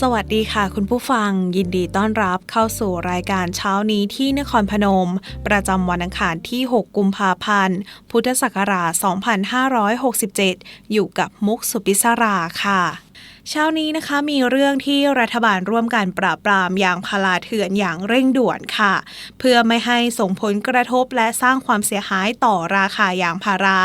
สวัสดีค่ะคุณผู้ฟัง ยินดีต้อนรับเข้าสู่รายการเช้านี้ที่นครพนม ประจำวันอังคารที่ 6 กุมภาพันธ์ พุทธศักราช 2567 อยู่กับมุกสุพิศราค่ะ เช้านี้นะคะมีเรื่องที่รัฐบาลร่วมกันปราบปรามยางพาราเถื่อนอย่างเร่งด่วนค่ะ เพื่อไม่ให้ส่งผลกระทบและสร้างความเสียหายต่อราคายางพารา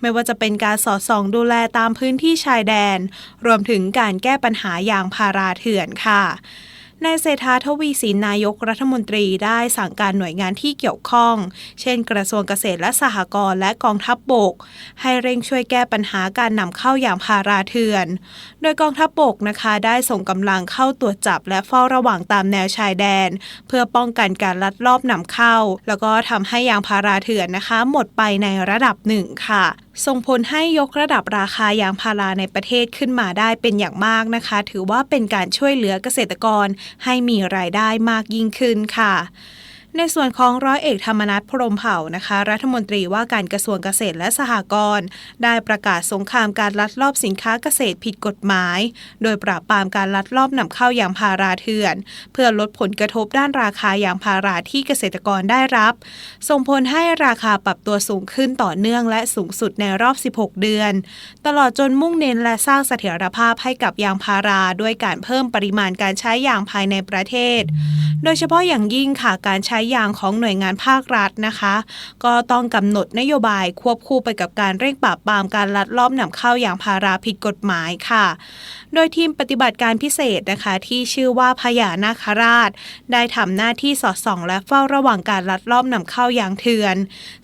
ไม่ว่าจะเป็นการสอดส่องดูแลตามพื้นที่ชายแดน รวมถึงการแก้ปัญหายางพาราเถื่อนค่ะ นายเศรษฐาทวีสินนายกรัฐมนตรีได้สั่งการหน่วยงานที่เกี่ยวข้อง เช่น กระทรวงเกษตรและสหกรณ์และกองทัพบบก ให้เร่งช่วยแก้ปัญหาการนำเข้าอย่างพาราเถื่อน โดยกองทัพบบกนะคะได้ส่งกำลังเข้าตรวจจับและเฝ้าระวังตามแนวชายแดน เพื่อป้องกันการลัดลอบนำเข้า แล้วก็ทำให้ยางพาราเถื่อนนะคะ หมดไปในระดับหนึ่งค่ะส่งผลให้ยกระดับราคายางพาราในประเทศขึ้นมาได้เป็นอย่างมากนะคะ ถือว่าเป็นการช่วยเหลือเกษตรกรให้มีรายได้มากยิ่งขึ้นค่ะ ในส่วนของร้อยเอกธรรมนัฐพรมเผ่านะคะ รัฐมนตรีว่าการกระทรวงเกษตรและสหกรณ์ได้ประกาศสงครามการลัดลอบสินค้าเกษตรผิดกฎหมาย โดยปราบปรามการลัดลอบนำเข้ายางพาราเถื่อน เพื่อลดผลกระทบด้านราคายางพาราที่เกษตรกรได้รับ ส่งผลให้ราคาปรับตัวสูงขึ้นต่อเนื่องและสูงสุดในรอบ 16 เดือน ตลอดจนมุ่งเน้นและสร้างเสถียรภาพให้กับยางพาราด้วยการเพิ่มปริมาณการใช้ยางภายในประเทศ โดยเฉพาะอย่างยิ่งค่ะการใช้ยางของหน่วยงานภาครัฐนะคะ ก็ต้องกำหนดนโยบายควบคู่ไปกับการเร่งปราบปรามการลัดลอบนำเข้าอย่างพาราผิดกฎหมายค่ะ โดยทีมปฏิบัติการพิเศษนะคะที่ชื่อว่าพญานาคราช ได้ทำหน้าที่สอดส่อง และเฝ้าระวังการลัดลอบนำเข้ายางเถื่อน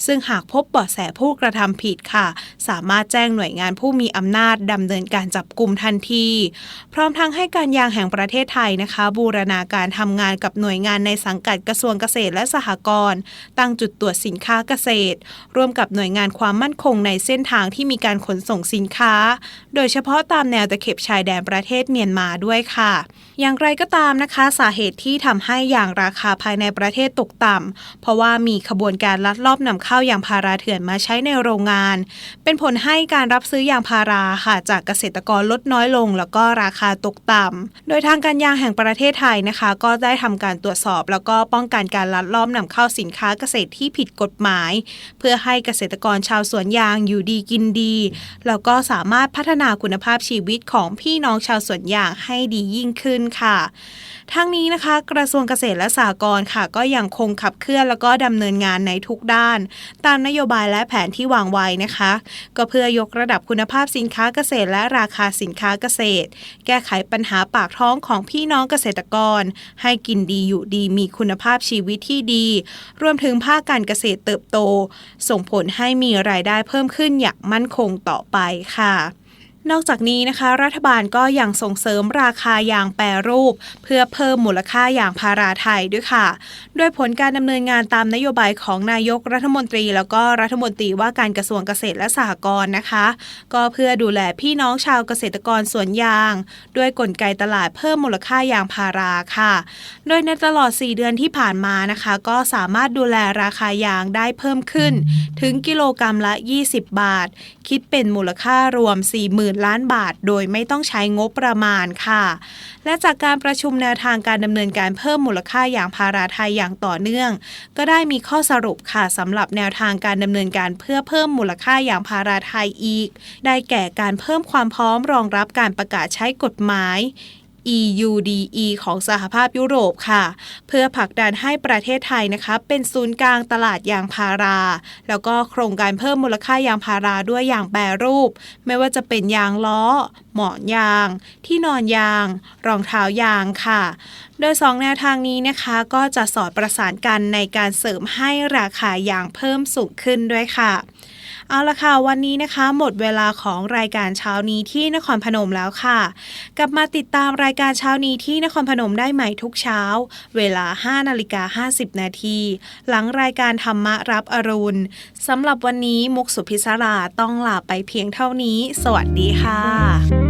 ซึ่งหากพบเบาะแสผู้กระทำผิดค่ะ สามารถแจ้งหน่วยงานผู้มีอำนาจดำเนินการจับกลุ่มทันที พร้อมทั้งให้การยางแห่งประเทศไทยนะคะ บูรณาการทำงานกับหน่วยน่วยงานในสังกัดกระทรวงเกษตรและสหกรณ์ตั้งจุดตรวจสินค้าเกษตร ร่วมกับหน่วยงานความมั่นคงในเส้นทางที่มีการขนส่งสินค้า โดยเฉพาะตามแนวตะเข็บชายแดนประเทศเมียนมาด้วยค่ะ อย่างไรก็ตามนะคะ สาเหตุที่ทำให้ยางราคาภายในประเทศตกต่ำเพราะว่ามีขบวนการลักลอบนำเข้ายางพาราเถื่อนมาใช้ในโรงงาน เป็นผลให้การรับซื้อยางพาราค่ะจากเกษตรกรลดน้อยลง แล้วก็ราคาตกต่ำโดยทางการยางแห่งประเทศไทยนะคะ ก็ได้ทำการตรวจสอบ แล้วก็ป้องกันการลัดลอบนำเข้าสินค้าเกษตรที่ผิดกฎหมาย เพื่อให้เกษตรกรชาวสวนยางอยู่ดีกินดี แล้วก็สามารถพัฒนาคุณภาพชีวิตของพี่น้องชาวสวนยางให้ดียิ่งขึ้นค่ะ ทั้งนี้นะคะ กระทรวงเกษตรและสหกรณ์ค่ะ ก็ยังคงขับเคลื่อนแล้วก็ดำเนินงานในทุกด้าน ตามนโยบายและแผนที่วางไว้นะคะ ก็เพื่อยกระดับคุณภาพสินค้าเกษตรและราคาสินค้าเกษตร แก้ไขปัญหาปากท้องของพี่น้องเกษตรกร ให้กินดีอยู่ดีมีคุณภาพชีวิตที่ดี รวมถึงภาคการเกษตรเติบโต ส่งผลให้มีรายได้เพิ่มขึ้นอย่างมั่นคงต่อไปค่ะ นอกจากนี้นะคะ รัฐบาลก็ยังส่งเสริมราคายางแปรรูป เพื่อเพิ่มมูลค่ายางพาราไทยด้วยค่ะ โดยผลการดำเนินงานตามนโยบายของนายกรัฐมนตรี แล้วก็รัฐมนตรีว่าการกระทรวงเกษตรและสหกรณ์นะคะ ก็เพื่อดูแลพี่น้องชาวเกษตรกรสวนยาง ด้วยกลไกตลาดเพิ่มมูลค่ายางพาราค่ะ โดยในตลอด 4 เดือนที่ผ่านมานะคะ ก็สามารถดูแลราคายางได้เพิ่มขึ้น ถึงกิโลกรรัมละ 20 บาท คิดเป็นมูลค่ารวม40,000 ล้านบาท โดยไม่ต้องใช้งบประมาณค่ะ และจากการประชุมแนวทางการดำเนินการเพิ่มมูลค่าอย่างพาราไทยอย่างต่อเนื่อง ก็ได้มีข้อสรุปค่ะสำหรับแนวทางการดำเนินการเพื่อเพิ่มมูลค่าอย่างพาราไทยอีก ได้แก่การเพิ่มความพร้อมรองรับการประกาศใช้กฎหมาย EUDE ของสหภาพยุโรปค่ะ เพื่อผลักดันให้ประเทศไทยนะคะเป็นศูนย์กลางตลาดยางพารา แล้วก็โครงการเพิ่มมูลค่ายางพาราด้วยอย่างแปรรูป ไม่ว่าจะเป็นยางล้อ หมอนยาง ที่นอนยาง รองเท้ายางค่ะ โดย 2 แนวทางนี้นะคะก็จะสอดประสานกันในการเสริมให้ราคายางเพิ่มสูงขึ้นด้วยค่ะ เอาละค่ะ วันนี้นะคะ หมดเวลาของรายการเช้านี้ที่นครพนมแล้วค่ะ กลับมาติดตามรายการเช้านี้ที่นครพนมได้ใหม่ทุกเช้า เวลา 5นาฬิกา50 นาที หลังรายการธรรมะรับอรุณสำหรับวันนี้มุกสุพิศราต้องลาไปเพียงเท่านี้ สวัสดีค่ะ